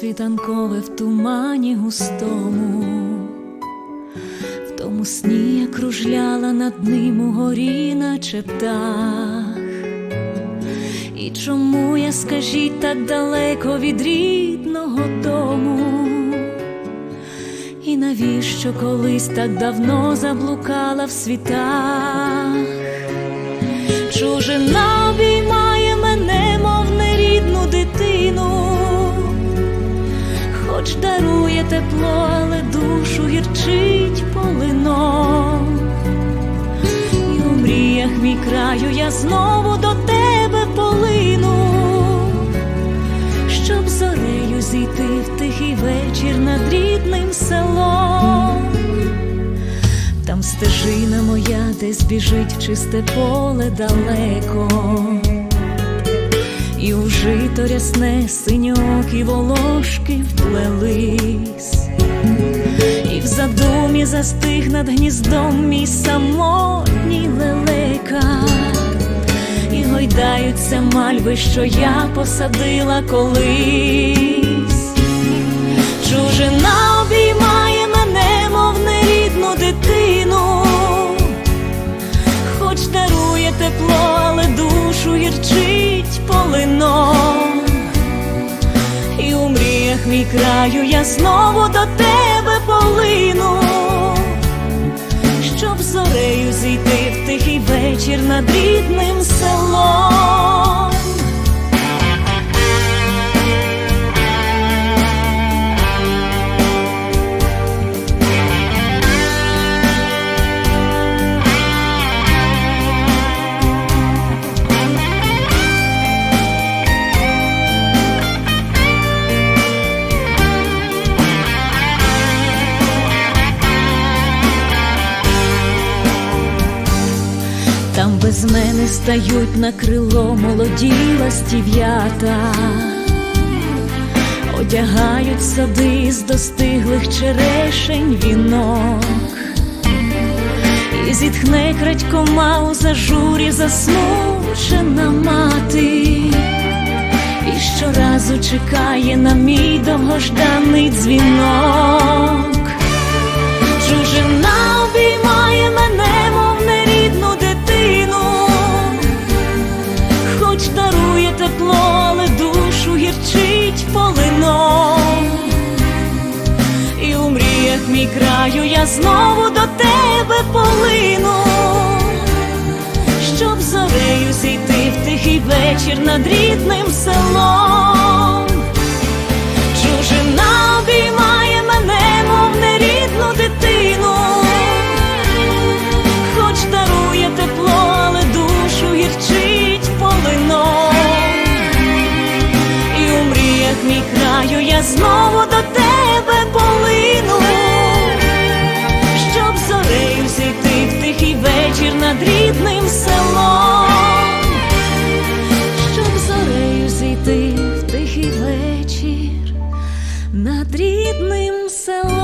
світанкове в тумані густому, в тому сні я кружляла над ним у горі, наче птах. І чому я, скажіть, так далеко від рідного дому? І навіщо колись так давно заблукала в світах? Чужина тепло, але душу гірчить полином. І у мріях мій краю я знову до тебе полину, щоб зорею зійти в тихий вечір над рідним селом. Там стежина моя десь біжить в чисте поле далеко, і у жито рясне синьок і волошки вплелись, і в задумі застиг над гніздом мій самотній лелека, і гойдаються мальви, що я посадила колись. Чужина мріях краю я знову до тебе полину, щоб зорею зійти в тихий вечір над рідним без мене стають на крило молоді ластів'ята, одягають сади з достиглих черешень вінок, і зітхне крадькома у зажурі засмучена мати, і щоразу чекає на мій довгожданий дзвінок. У мій краю я знову до тебе полину, щоб зорею зійти в тихий вечір над рідним селом. Чужина обіймає мене, мов нерідну дитину, хоч дарує тепло, але душу гірчить полином. І у мріях мій краю я знову рідним селом, щоб зорею зійти в тихий вечір над рідним селом.